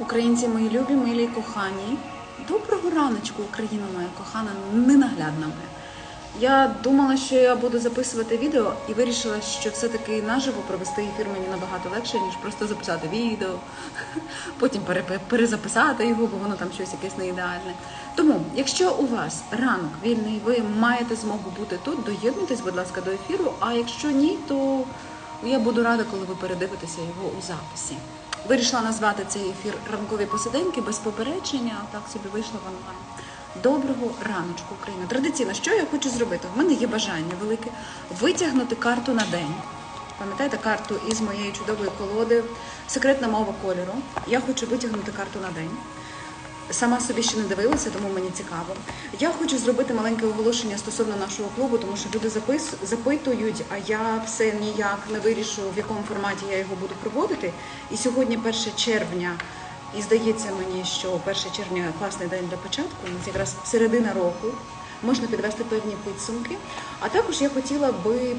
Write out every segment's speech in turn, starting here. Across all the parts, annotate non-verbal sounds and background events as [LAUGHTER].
Українці мої любі, милі і кохані. Доброго раночку, Україна моя кохана, ненаглядна моя. Я думала, що я буду записувати відео і вирішила, що все-таки наживо провести ефір мені набагато легше, ніж просто записати відео, [LAUGHS] потім перезаписати його, бо воно там щось якесь не ідеальне. Тому, якщо у вас ранок вільний, ви маєте змогу бути тут, доєднуйтесь, будь ласка, до ефіру. А якщо ні, то я буду рада, коли ви передивитеся його у записі. Вирішила назвати цей ефір ранкові посиденьки без попередження, так собі вийшла в онлайн. Доброго раночку, Україна. Традиційно, що я хочу зробити? В мене є бажання велике витягнути карту на день. Пам'ятаєте карту із моєї чудової колоди Секретна мова кольору. Я хочу витягнути карту на день. Сама собі ще не дивилася, тому мені цікаво. Я хочу зробити маленьке оголошення стосовно нашого клубу, тому що люди запис... запитують, а я все ніяк не вирішу, в якому форматі я його буду проводити. І сьогодні 1 червня, і здається мені, що 1 червня класний день для початку, якраз середина року, можна підвести певні підсумки. А також я хотіла би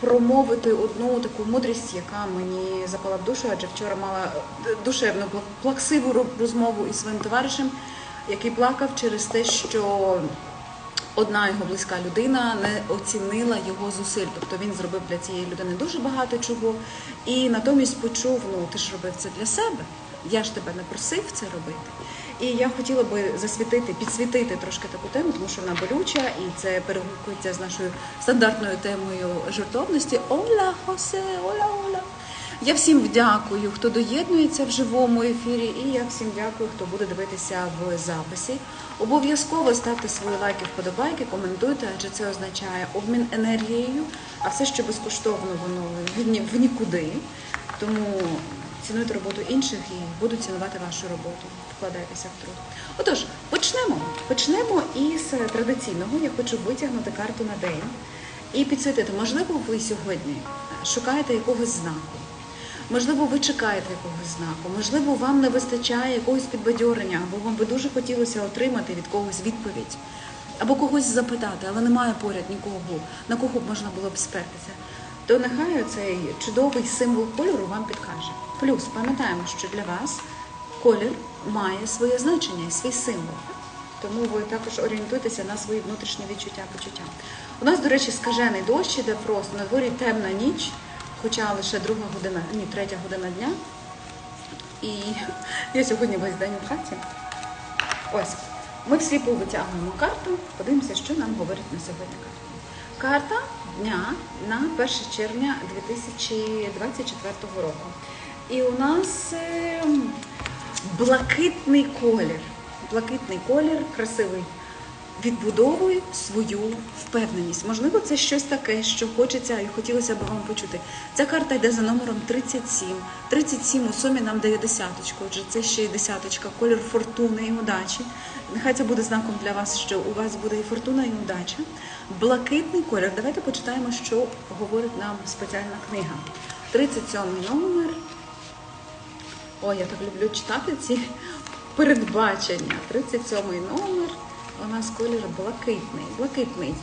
промовити одну таку мудрість, яка мені запала в душу, адже вчора мала е, душевну пла- плаксиву розмову із своїм товаришем, який плакав через те, що одна його близька людина не оцінила його зусиль. Тобто він зробив для цієї людини дуже багато чого, і натомість почув: ну ти ж робив це для себе. Я ж тебе не просив це робити. І я хотіла би засвітити, підсвітити трошки таку тему, тому що вона болюча, і це перегукується з нашою стандартною темою жертовності. Оля, Хосе, Оля, Оля. Я всім дякую, хто доєднується в живому ефірі, і я всім дякую, хто буде дивитися в записі. Обов'язково ставте свої лайки, вподобайки, коментуйте, адже це означає обмін енергією, а все, що безкоштовно, воно в ні- в нікуди. Тому цінуйте роботу інших і буду цінувати вашу роботу. Вкладайтеся в труд. Отож, почнемо. Почнемо із традиційного. Я хочу витягнути карту на день і підсвітити. Можливо, ви сьогодні шукаєте якогось знаку. Можливо, ви чекаєте якогось знаку, можливо, вам не вистачає якогось підбадьорення, або вам би дуже хотілося отримати від когось відповідь, або когось запитати, але немає поряд нікого, на кого б можна було б спертися. То нехай цей чудовий символ кольору вам підкаже. Плюс пам'ятаємо, що для вас колір має своє значення і свій символ. Тому ви також орієнтуйтеся на свої внутрішні відчуття, почуття. У нас, до речі, скажений дощ іде просто на дворі темна ніч, хоча лише друга година, ні, третя година дня. І я сьогодні весь день в хаті. Ось, ми всліпу витягуємо карту, подивимося, що нам говорить на сьогодні карта. Карта дня на 1 червня 2024 року. І у нас е, блакитний колір. Блакитний колір, красивий. Відбудовуй свою впевненість. Можливо, це щось таке, що хочеться і хотілося б вам почути. Ця карта йде за номером 37. 37 у сумі нам дає десяточку. Отже, це ще й десяточка, колір фортуни і удачі. Нехай це буде знаком для вас, що у вас буде і фортуна, і удача. Блакитний колір. Давайте почитаємо, що говорить нам спеціальна книга. 37 номер. Ой, я так люблю читати ці передбачення. 37 номер. У нас колір блакитний. Блакитний.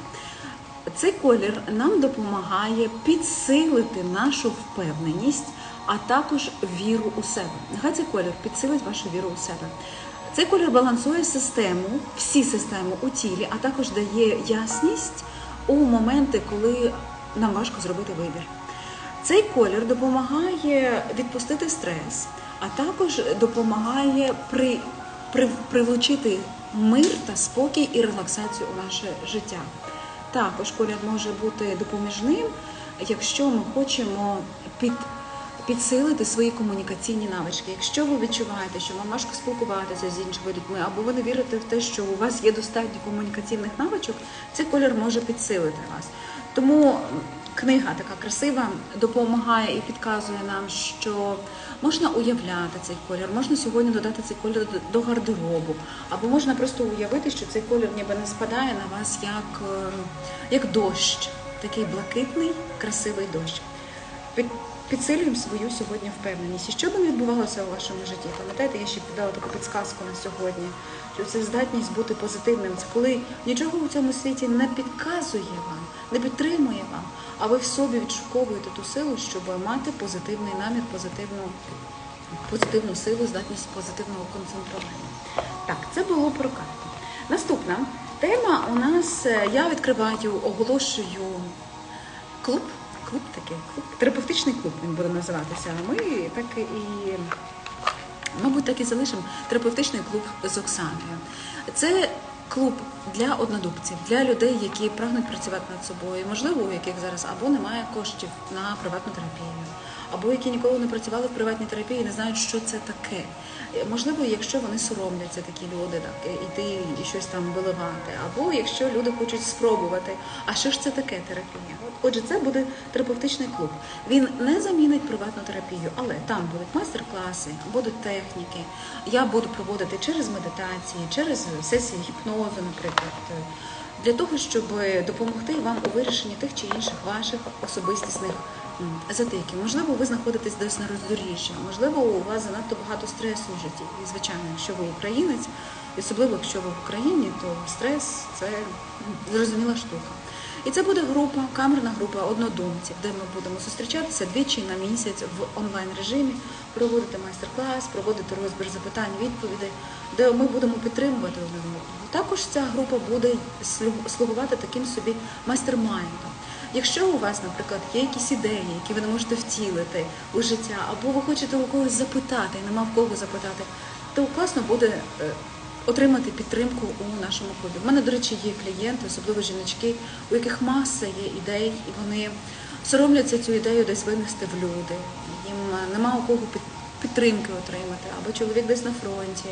Цей колір нам допомагає підсилити нашу впевненість, а також віру у себе. Нехай цей колір підсилить вашу віру у себе. Цей колір балансує систему, всі системи у тілі, а також дає ясність у моменти, коли нам важко зробити вибір. Цей колір допомагає відпустити стрес, а також допомагає при, при, прилучити мир та спокій і релаксацію у наше життя. Також колір може бути допоміжним, якщо ми хочемо під, підсилити свої комунікаційні навички. Якщо ви відчуваєте, що вам важко спілкуватися з іншими людьми, або ви не вірите в те, що у вас є достатньо комунікаційних навичок, цей колір може підсилити вас. Тому книга така красива допомагає і підказує нам, що можна уявляти цей колір, можна сьогодні додати цей колір до- гардеробу, або можна просто уявити, що цей колір ніби не спадає на вас як, е, як дощ, такий блакитний, красивий дощ. Під- Підсилюємо свою сьогодні впевненість. І що би не відбувалося у вашому житті? Пам'ятаєте, я ще дала таку підсказку на сьогодні, що це здатність бути позитивним. Це коли нічого у цьому світі не підказує вам, не підтримує вам, а ви в собі відшуковуєте ту силу, щоб мати позитивний намір, позитивну позитивну силу, здатність позитивного концентрування. Так, це було про карту. Наступна тема у нас е, я відкриваю, оголошую клуб. Клуб такий, клуб, терапевтичний клуб він буде називатися. А ми так і Мабуть, так і залишимо терапевтичний клуб з Оксаною. Це клуб для однодумців, для людей, які прагнуть працювати над собою, можливо, у яких зараз або немає коштів на приватну терапію, або які ніколи не працювали в приватній терапії і не знають, що це таке. Можливо, якщо вони соромляться, такі люди, так, е, іти і щось там виливати, або якщо люди хочуть спробувати, а що ж це таке терапія? Отже, це буде терапевтичний клуб. Він не замінить приватну терапію, але там будуть майстер-класи, будуть техніки. Я буду проводити через медитації, через сесії гіпнозу, наприклад, е, для того, щоб допомогти вам у вирішенні тих чи інших ваших особистісних м, затиків. Можливо, ви знаходитесь десь на роздоріжжі, можливо, у вас занадто багато стресу в житті. І, звичайно, якщо ви українець, і особливо якщо ви в Україні, то стрес це зрозуміла штука. І це буде група, камерна група однодумців, де ми будемо зустрічатися двічі на місяць в онлайн режимі, проводити майстер-клас, проводити розбір запитань, відповідей, де ми будемо підтримувати один одного. Також ця група буде слугувати таким собі майстер-майндом. Якщо у вас, наприклад, є якісь ідеї, які ви не можете втілити у життя, або ви хочете у когось запитати, і нема в кого запитати, то класно буде е, отримати підтримку у нашому клубі. У мене, до речі, є клієнти, особливо жіночки, у яких маса є ідей, і вони соромляться цю ідею десь винести в люди. Їм нема у кого підтримки отримати, або чоловік десь на фронті,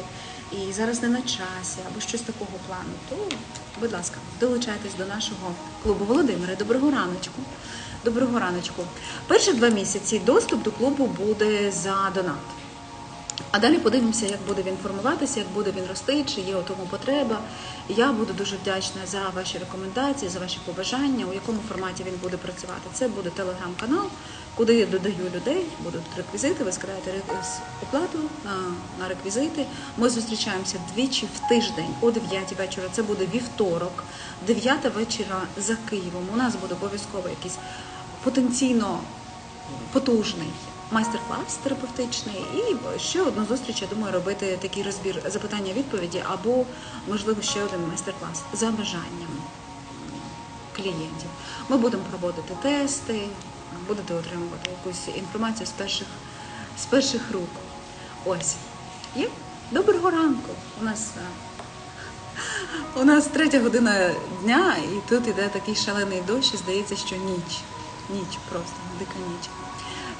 і зараз не на часі, або щось такого плану. То, будь ласка, долучайтесь до нашого клубу. Володимире, доброго раночку. Доброго раночку. Перші два місяці доступ до клубу буде за донат. А далі подивимося, як буде він формуватися, як буде він рости, чи є у тому потреба. Я буду дуже вдячна за ваші рекомендації, за ваші побажання, у якому форматі він буде працювати. Це буде телеграм-канал, куди я додаю людей, будуть реквізити. Ви складаєте ре- оплату на реквізити. Ми зустрічаємося двічі в тиждень о 9 вечора. Це буде вівторок, 9 вечора за Києвом. У нас буде обов'язково якийсь потенційно потужний майстер-клас терапевтичний і ще одну зустріч, я думаю, робити такий розбір запитання-відповіді або, можливо, ще один майстер-клас за бажанням клієнтів. Ми будемо проводити тести, будете отримувати якусь інформацію з перших, з перших рук. Ось. Є? Доброго ранку. У нас е, у нас третя година дня, і тут іде такий шалений дощ, і здається, що ніч. Ніч просто, дика ніч.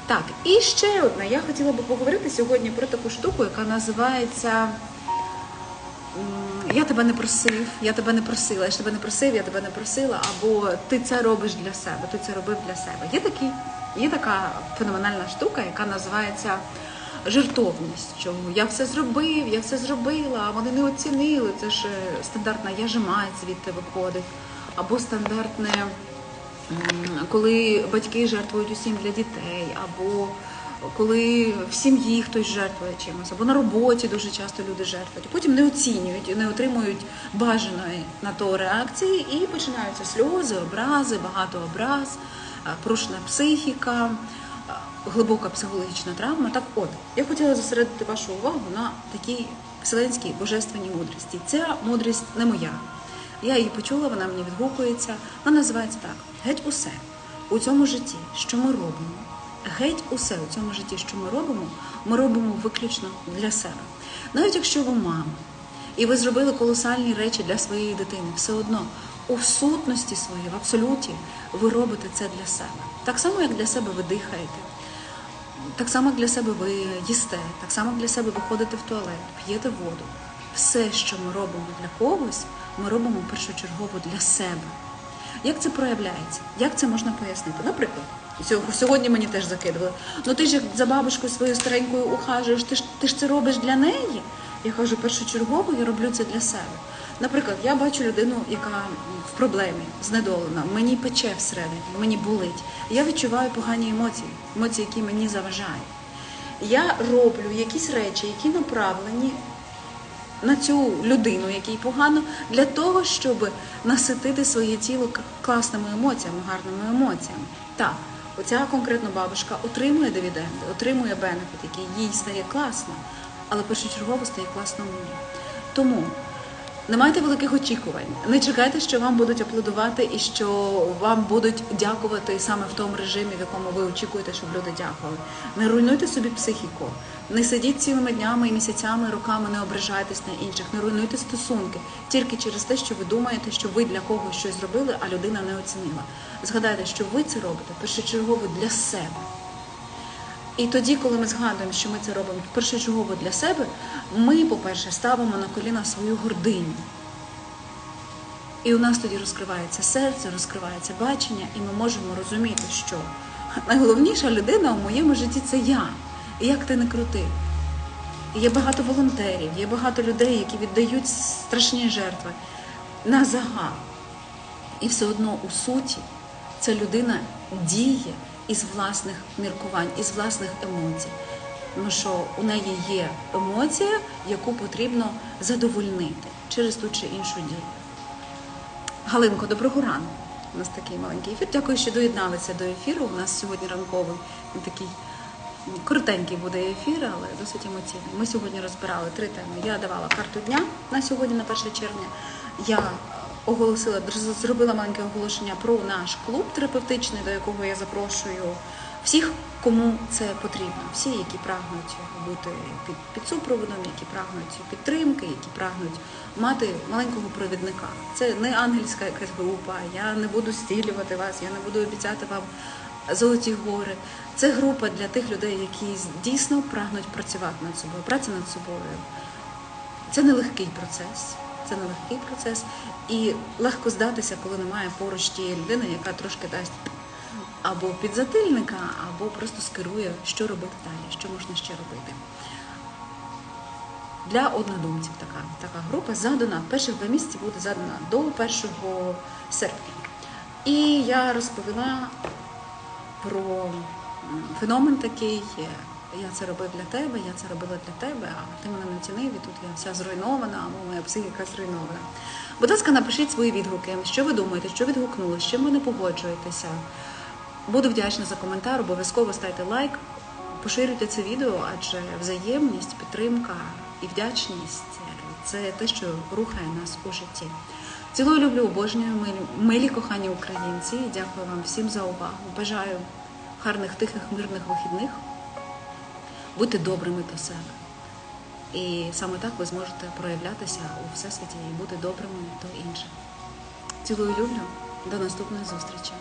Так, і ще одне. Я хотіла би поговорити сьогодні про таку штуку, яка називається Я тебе не просив, я тебе не просила, я ж тебе не просив, я тебе не просила, або ти це робиш для себе, ти це робив для себе. Є такі, є така феноменальна штука, яка називається жертовність. Що я все зробив, я все зробила, а вони не оцінили. Це ж е, стандартна я же мать звідти виходить, або стандартне. Коли батьки жертвують усім для дітей, або коли в сім'ї хтось жертвує чимось, або на роботі дуже часто люди жертвують, потім не оцінюють, не отримують бажаної на то реакції, і починаються сльози, образи, багато образ, е, порушена психіка, е, глибока психологічна травма. Так от, я хотіла зосередити вашу увагу на такій вселенській божественній мудрості. Ця мудрість не моя. Я її почула, вона мені відгукується. Вона називається так: геть усе у цьому житті, що ми робимо. Геть усе у цьому житті, що ми робимо, ми робимо виключно для себе. Навіть якщо ви мама, і ви зробили колосальні речі для своєї дитини, все одно у сутності своїй, в абсолюті, ви робите це для себе. Так само, як для себе ви дихаєте, так само як для себе ви їсте, так само для себе ви ходите в туалет, п'єте воду. Все, що ми робимо для когось, ми робимо першочергово для себе. Як це проявляється? Як це можна пояснити? Наприклад, сьогодні мені теж закидували. Ну ти ж як за бабушкою своєю старенькою ухажуєш, ти ж ти ж це робиш для неї. Я кажу, першочергово я роблю це для себе. Наприклад, я бачу людину, яка в проблемі, знедолена, мені пече всередині, мені болить. Я відчуваю погані емоції, емоції, які мені заважають. Я роблю якісь речі, які направлені на цю людину, якій погано, для того, щоб наситити своє тіло класними емоціями, гарними емоціями. Так, Оця конкретно бабушка отримує дивіденди, отримує бенефіт, який їй стає класно, але першочергово стає класно мені. Тому не майте великих очікувань. Не чекайте, що вам будуть аплодувати і що вам будуть дякувати саме в тому режимі, в якому ви очікуєте, щоб люди дякували. Не руйнуйте собі психіку, не сидіть цілими днями і місяцями, і роками, не ображайтесь на інших, не руйнуйте стосунки тільки через те, що ви думаєте, що ви для когось щось зробили, а людина не оцінила. Згадайте, що ви це робите першочергово для себе. І тоді, коли ми згадуємо, що ми це робимо першочергово для себе, ми, по-перше, ставимо на коліна свою гординю. І у нас тоді розкривається серце, розкривається бачення, і ми можемо розуміти, що найголовніша людина в моєму житті це я. І як ти не крути. Є багато волонтерів, є багато людей, які віддають страшні жертви на загал. І все одно у суті ця людина діє із власних міркувань, із власних емоцій. Тому що у неї є емоція, яку потрібно задовольнити через ту чи іншу дію. Галинко, доброго ранку. У нас такий маленький ефір. Дякую, що доєдналися до ефіру. У нас сьогодні ранковий такий коротенький буде ефір, але досить емоційний. Ми сьогодні розбирали три теми. Я давала карту дня на сьогодні, на 1 червня. Я оголосила, зробила маленьке оголошення про наш клуб терапевтичний, до якого я запрошую всіх, кому це потрібно. Всі, які прагнуть бути під, під супроводом, які прагнуть підтримки, які прагнуть мати маленького провідника. Це не ангельська якась група. Я не буду стілювати вас, я не буду обіцяти вам золоті гори. Це група для тих людей, які дійсно прагнуть працювати над собою. Праця над собою це нелегкий процес. Це нелегкий процес. І легко здатися, коли немає поруч тієї людини, яка трошки дасть або підзатильника, або просто скерує, що робити далі, що можна ще робити. Для однодумців така, така група задана, перших два місяці буде задана до 1 серпня. І я розповіла про феномен такий. Я це робив для тебе, я це робила для тебе, а ти мене не оцінив, і тут я вся зруйнована, або моя психіка зруйнована. Будь ласка, напишіть свої відгуки, що ви думаєте, що відгукнули, з чим ви не погоджуєтеся. Буду вдячна за коментар, обов'язково ставте лайк, поширюйте це відео, адже взаємність, підтримка і вдячність це те, що рухає нас у житті. Цілую люблю, обожнюю, милі, милі кохані українці. Дякую вам всім за увагу. Бажаю гарних, тихих, мирних вихідних. Будьте добрими до себе. І саме так ви зможете проявлятися у всесвіті і бути добрими до інших. Цілую люблю. До наступної зустрічі.